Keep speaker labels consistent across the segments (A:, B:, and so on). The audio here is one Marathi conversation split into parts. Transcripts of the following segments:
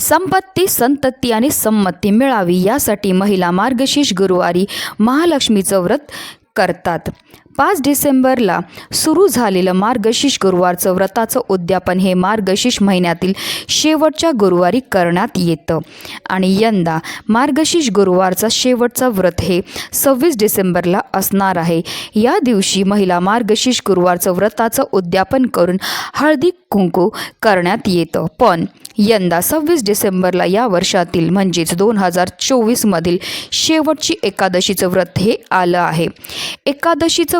A: संपत्ती संतती आणि संमती मिळावी यासाठी महिला मार्गशीर्ष गुरुवारी महालक्ष्मीचं व्रत करतात. पाच डिसेंबरला सुरू झालेलं मार्गशीर्ष गुरुवारचं व्रताचं उद्यापन हे मार्गशीर्ष महिन्यातील शेवटच्या गुरुवारी करण्यात येतं. आणि यंदा मार्गशीर्ष गुरुवारचा शेवटचा व्रत हे सव्वीस डिसेंबरला असणार आहे. या दिवशी महिला मार्गशीर्ष गुरुवारचं व्रताचं उद्यापन करून हळदी कुंकू करण्यात येतं. पण यंदा सव्वीस डिसेंबरला या वर्षातील म्हणजेच दोन हजार चोवीसमधील शेवटची एकादशीचं व्रत हे आलं आहे. एकादशीचं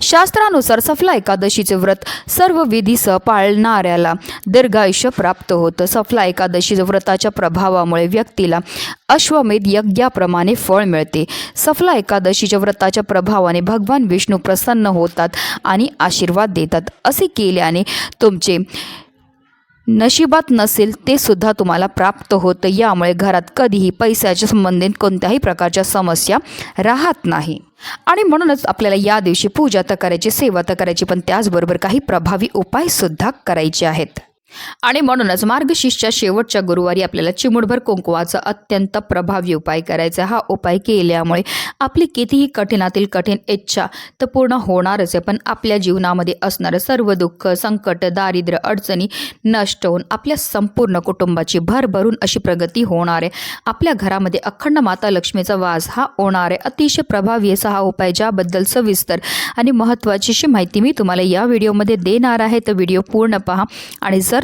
A: शास्त्रानुसार सफला एकादशीचे व्रत सर्व विधीसह पाळणाऱ्याला दीर्घायुष्य प्राप्त होतं. सफला एकादशी व्रताच्या प्रभावामुळे व्यक्तीला अश्वमेध यज्ञाप्रमाणे फळ मिळते. सफला एकादशीच्या व्रताच्या प्रभावाने भगवान विष्णू प्रसन्न होतात आणि आशीर्वाद देतात. असे केल्याने तुमचे नशिबात नसेल ते सुद्धा तुम्हाला प्राप्त होतं. यामुळे घरात कधीही पैशाच्या संबंधित कोणत्याही प्रकारच्या समस्या राहत नाही. आणि म्हणूनच आपल्याला या दिवशी पूजा तर करायची सेवा तर करायची पण त्याचबरोबर काही प्रभावी उपायसुद्धा करायचे आहेत. आणि म्हणूनच मार्गशीर्षच्या शेवटच्या गुरुवारी आपल्याला चिमुडभर कुंकवाचा अत्यंत प्रभावी उपाय करायचा हा उपाय केल्यामुळे आपली कितीही कठीणातील कठीण इच्छा तर पूर्ण होणारच आहे. पण आपल्या जीवनामध्ये असणारं सर्व दुःख संकट दारिद्र्य अडचणी नष्ट होऊन आपल्या संपूर्ण कुटुंबाची भरभरून अशी प्रगती होणार आहे. आपल्या घरामध्ये अखंड माता लक्ष्मीचा वास हा होणार आहे. अतिशय प्रभावी असा हा उपाय ज्याबद्दल सविस्तर आणि महत्त्वाची अशी माहिती मी तुम्हाला या व्हिडिओमध्ये देणार आहे. तर व्हिडिओ पूर्ण पहा आणि जर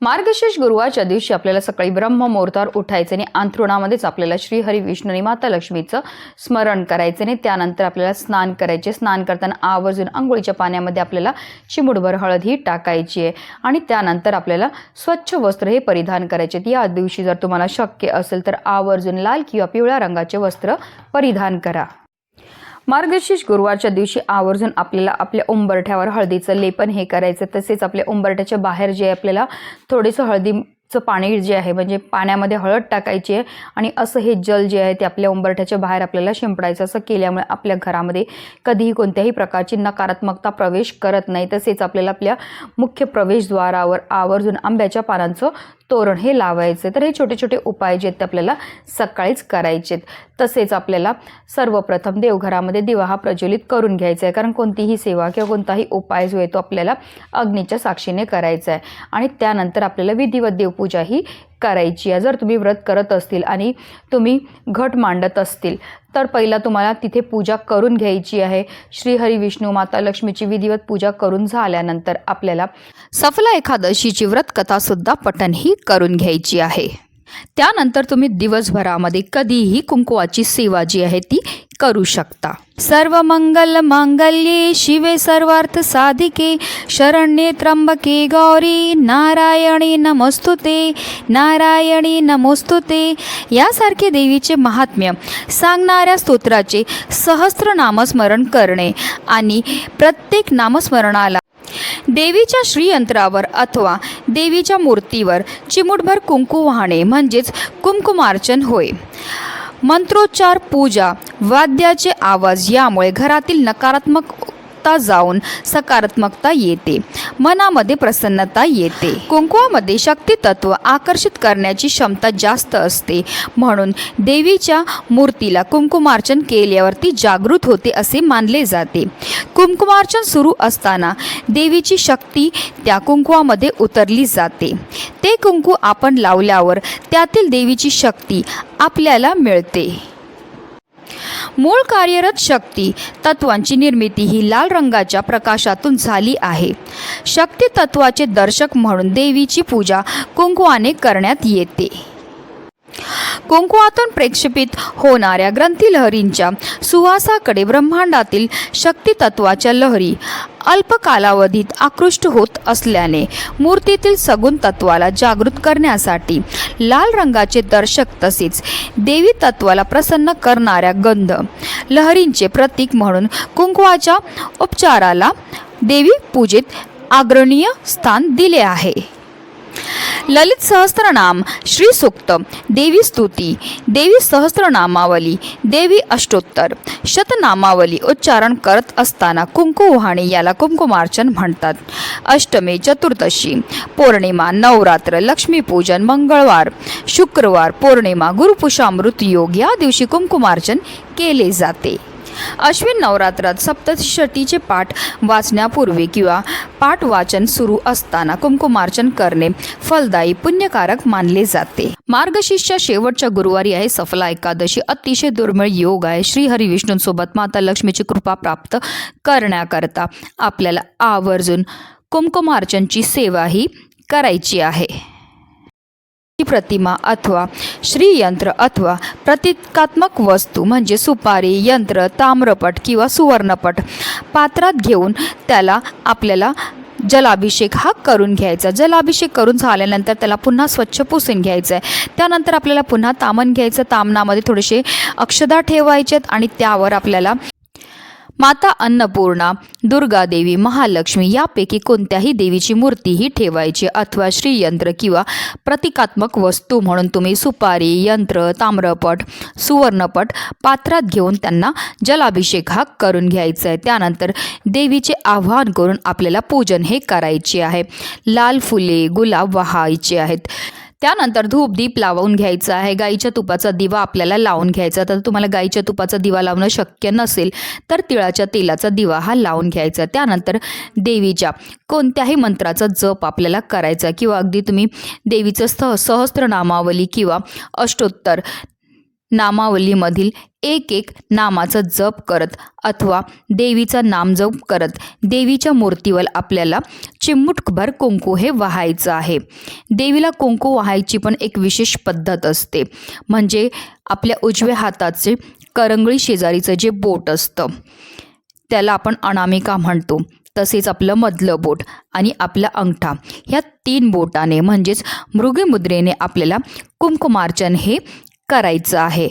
A: मार्गशीर्ष गुरुवारच्या दिवशी आपल्याला सकाळी ब्रह्ममुहूर्तावर उठायचं आणि अंथरुणामध्येच आपल्याला श्रीहरी विष्णू आणि माता लक्ष्मीचं स्मरण करायचं आणि त्यानंतर आपल्याला स्नान करायचे. स्नान करताना आवर्जून आंघोळीच्या पाण्यामध्ये आपल्याला चिमुडभर हळद ही टाकायची आहे. आणि त्यानंतर आपल्याला स्वच्छ वस्त्र हे परिधान करायचे आहेत. या दिवशी जर तुम्हाला शक्य असेल तर आवर्जून लाल किंवा पिवळ्या रंगाचे वस्त्र परिधान करा. मार्गशीर्ष गुरुवारच्या दिवशी आवर्जून आपल्याला आपल्या उंबरठ्यावर हळदीचं लेपन हे करायचं. तसेच आपल्या उंबरठ्याच्या बाहेर जे आपल्याला थोडंसं हळदीचं पाणी जे आहे म्हणजे पाण्यामध्ये हळद टाकायची आहे आणि असं हे जल जे आहे ते आपल्या उंबरठ्याच्या बाहेर आपल्याला शिंपडायचं. असं केल्यामुळे आपल्या घरामध्ये कधीही कोणत्याही प्रकारची नकारात्मकता प्रवेश करत नाही. तसेच आपल्याला आपल्या मुख्य प्रवेशद्वारावर आवर्जून आंब्याच्या पानांचं तोरण हे लावायचे. तर हे छोटे छोटे उपाय जे आहेत ते आपल्याला सकाळीच करायचे तसेच आपल्याला सर्वप्रथम देवघरामध्ये दिवा हा प्रज्वलित करून घ्यायचा आहे. कारण कोणतीही सेवा किंवा कोणताही उपाय जो आहे तो आपल्याला अग्नीच्या साक्षीने करायचा आहे. आणि त्यानंतर आपल्याला विधिवत देवपूजा ही करायची आहे. जर तुम्ही व्रत करत असतील आणि तुम्ही घट मांडत असतील तर पहिला तुम्हाला तिथे पूजा करून घ्यायची आहे. श्रीहरी विष्णू माता लक्ष्मीची विधिवत पूजा करून झाल्यानंतर आपल्याला सफला एकादशीची व्रतकथासुद्धा पठन ही करून घ्यायची आहे. त्यानंतर तुम्ही दिवसभरामध्ये कधीही कुंकुवाची सेवा जी आहे ती करू शकता. सर्व मंगल मांगल्ये शिवे सर्वार्थ साधिके शरण्ये त्र्यंबके गौरी नारायणी नमस्तुते नारायणी नमोस्तुते. यासारखे देवीचे महात्म्य सांगणाऱ्या स्तोत्राचे सहस्र नामस्मरण करणे आणि प्रत्येक नामस्मरणाला देवीच्या श्रीयंत्रावर अथवा देवीच्या मूर्तीवर चिमुटभर कुंकू वाहणे म्हणजेच कुंकुमार्चन होय. मंत्रोच्चार पूजा वाद्याचे आवाज यामुळे घरातील नकारात्मक नकारात्मकता जाऊन सकारात्मकता येते. मनामध्ये प्रसन्नता येते. कुंकुवामध्ये शक्ती तत्व आकर्षित करण्याची क्षमता जास्त असते. म्हणून देवीच्या मूर्तीला कुंकुमार्चन केल्यावर ती जागृत होते असे मानले जाते. कुंकुमार्चन सुरू असताना देवीची शक्ती त्या कुंकुवामध्ये उतरली जाते. ते कुंकू आपण लावल्यावर त्यातील देवीची शक्ती आपल्याला मिळते. मूळ कार्यरत शक्ती तत्वांची निर्मिती ही लाल रंगाच्या प्रकाशातून झाली आहे. शक्ती तत्वाचे दर्शक म्हणून देवीची पूजा कुंकुवाने करण्यात येते. कुंकुवातून प्रेक्षेपित होणाऱ्या ग्रंथीलहरींच्या सुवासाकडे ब्रह्मांडातील शक्तितत्वाच्या लहरी अल्प कालावधीत आकृष्ट होत असल्याने मूर्तीतील सगुण तत्वाला जागृत करण्यासाठी लाल रंगाचे दर्शक तसेच देवी तत्वाला प्रसन्न करणाऱ्या गंध लहरींचे प्रतीक म्हणून कुंकवाच्या उपचाराला देवी पूजेत आग्रणीय स्थान दिले आहे. ललित सहस्त्रनाम श्री सूक्त देवी स्तुती देवी सहस्त्रनामावली देवी अष्टोत्तर शतनामावली उच्चारण करत असताना कुंकू वाहणे याला कुंकुमार्चन म्हणतात. अष्टमी चतुर्दशी पौर्णिमा नवरात्र लक्ष्मीपूजन मंगळवार शुक्रवार पौर्णिमा गुरुपुषामृत योग या दिवशी कुंकुमार्चन केले जाते. अश्विन नवरात्रात सप्तशतीचे पाठ वाचण्यापूर्वी किंवा पाठ वाचन सुरू असताना कुंकुमार्चन करणे फलदायी पुण्यकारक मानले जाते. मार्गशीर्षच्या शेवटच्या गुरुवारी आहे. सफला एकादशी अतिशय दुर्मिळ योग आहे. श्री हरी विष्णूंसोबत माता लक्ष्मीची कृपा प्राप्त करण्याकरता आपल्याला आवर्जून कुंकुमार्चनची सेवाही करायची आहे. प्रतिमा अथवा श्रीयंत्र अथवा प्रतिकात्मक वस्तू म्हणजे सुपारी यंत्र ताम्रपट किंवा सुवर्णपट. पात्रात घेऊन त्याला आपल्याला जलाभिषेक हा करून घ्यायचा. जलाभिषेक करून झाल्यानंतर त्याला पुन्हा स्वच्छ पुसून घ्यायचं आहे त्यानंतर आपल्याला पुन्हा तामन घ्यायचं. तामनामध्ये थोडेसे अक्षदा ठेवायचेत आणि त्यावर आपल्याला माता अन्नपूर्णा दुर्गादेवी महालक्ष्मी यापैकी कोणत्याही देवीची मूर्तीही ठेवायची अथवा श्रीयंत्र किंवा प्रतिकात्मक वस्तू म्हणून तुम्ही सुपारी यंत्र ताम्रपट सुवर्णपट पात्रात घेऊन त्यांना जलाभिषेक हा करून घ्यायचा आहे. त्यानंतर देवीचे आवाहन करून आपल्याला पूजन हे करायचे आहे. लाल फुले गुलाब वाहायचे आहेत. त्यानंतर धूप दीप लावून घ्यायचा आहे. गाईच्या तुपाचा दिवा आपल्याला लावून घ्यायचा तर तुम्हाला गाईच्या तुपाचा दिवा लावणं शक्य नसेल तर तिळाच्या तेलाचा दिवा हा लावून घ्यायचा त्यानंतर देवीच्या कोणत्याही मंत्राचा जप आपल्याला करायचा किंवा अगदी तुम्ही देवीचं सह सहस्त्रनामावली किंवा अष्टोत्तर नामावलीमधील एक एक नामाचा जप करत अथवा देवीचा नामजप करत देवीच्या मूर्तीवर आपल्याला चिमुटभर कुंकू हे वाहायचं आहे. देवीला कुंकू वाहायची पण एक विशेष पद्धत असते. म्हणजे आपल्या उजव्या हाताचे करंगळी शेजारीचं जे बोट असतं त्याला आपण अनामिका म्हणतो. तसेच आपलं मधलं बोट आणि आपला अंगठा ह्या तीन बोटाने म्हणजेच मृगमुद्रेने आपल्याला कुंकुमार्चन हे करायचं आहे.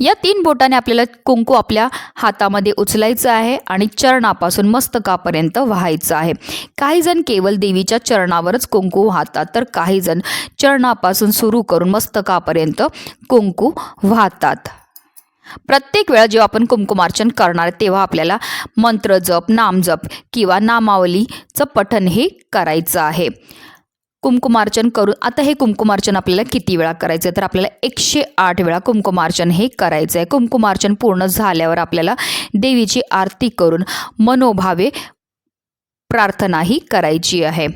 A: या तीन बोटाने आपल्याला कुंकू आपल्या हातामध्ये उचलायचं आहे आणि चरणापासून मस्तकापर्यंत व्हायचं आहे. काही जण केवळ देवीच्या चरणावरच कुंकू वाहतात तर काही जण चरणापासून सुरू करून मस्तकापर्यंत कुंकू वाहतात. प्रत्येक वेळा जेव्हा आपण कुंकुमार्चन करणार तेव्हा आपल्याला मंत्र जप नामजप किंवा नामावलीचं पठण हे करायचं आहे. कुमकुमार्चन करून आता हे कुमकुमार्चन आपल्याला किती वेळा करायचं आहे तर आपल्याला एकशे आठ वेळा कुमकुमार्चन हे करायचं आहे कुमकुमार्चन पूर्ण झाल्यावर आपल्याला देवीची आरती करून मनोभावे प्रार्थनाही करायची आहे.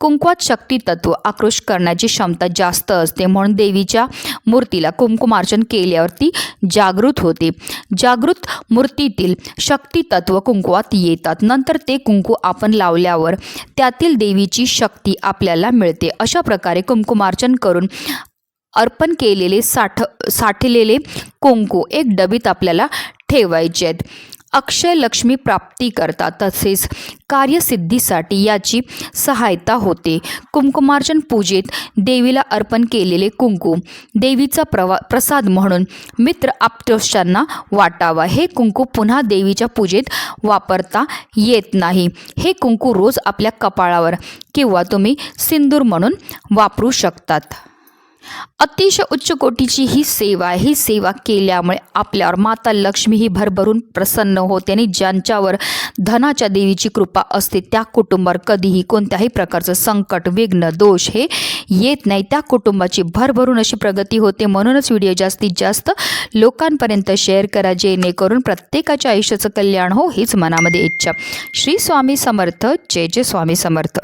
A: कुंकवात शक्ती तत्व आक्रोश करण्याची क्षमता जास्त असते म्हणून देवीच्या मूर्तीला कुंकुमार्चन केल्यावर ती जागृत होते. जागृत मूर्तीतील शक्ती तत्व कुंकवात येतात. नंतर ते कुंकू आपण लावल्यावर त्यातील देवीची शक्ती आपल्याला मिळते. अशा प्रकारे कुंकुमार्चन करून अर्पण केलेले साठ साठलेले कुंकू एक डबीत आपल्याला ठेवायचे आहेत. अक्षय लक्ष्मी प्राप्ती करता तसेच कार्यसिद्धीसाठी याची सहायता होते. कुंकुमार्चन पूजेत देवीला अर्पण केलेले कुंकू देवीचा प्रवा प्रसाद म्हणून मित्र आप्तोष्टांना वाटावा. हे कुंकू पुन्हा देवीच्या पूजेत वापरता येत नाही. हे कुंकू रोज आपल्या कपाळावर किंवा तुम्ही सिंदूर म्हणून वापरू शकतात. अतिशय उच्च कोटीची ही सेवा आहे. ही सेवा केल्यामुळे आपल्यावर माता लक्ष्मी ही भरभरून प्रसन्न होते आणि ज्यांच्यावर धनाच्या देवीची कृपा असते त्या कुटुंबावर कधीही कोणत्याही प्रकारचं संकट विघ्न दोष हे येत नाही. त्या कुटुंबाची भरभरून अशी प्रगती होते. म्हणूनच व्हिडिओ जास्तीत जास्त लोकांपर्यंत शेअर करा जेणेकरून प्रत्येकाच्या आयुष्याचं कल्याण हो हीच मनामध्ये इच्छा. श्री स्वामी समर्थ. जय जय स्वामी समर्थ.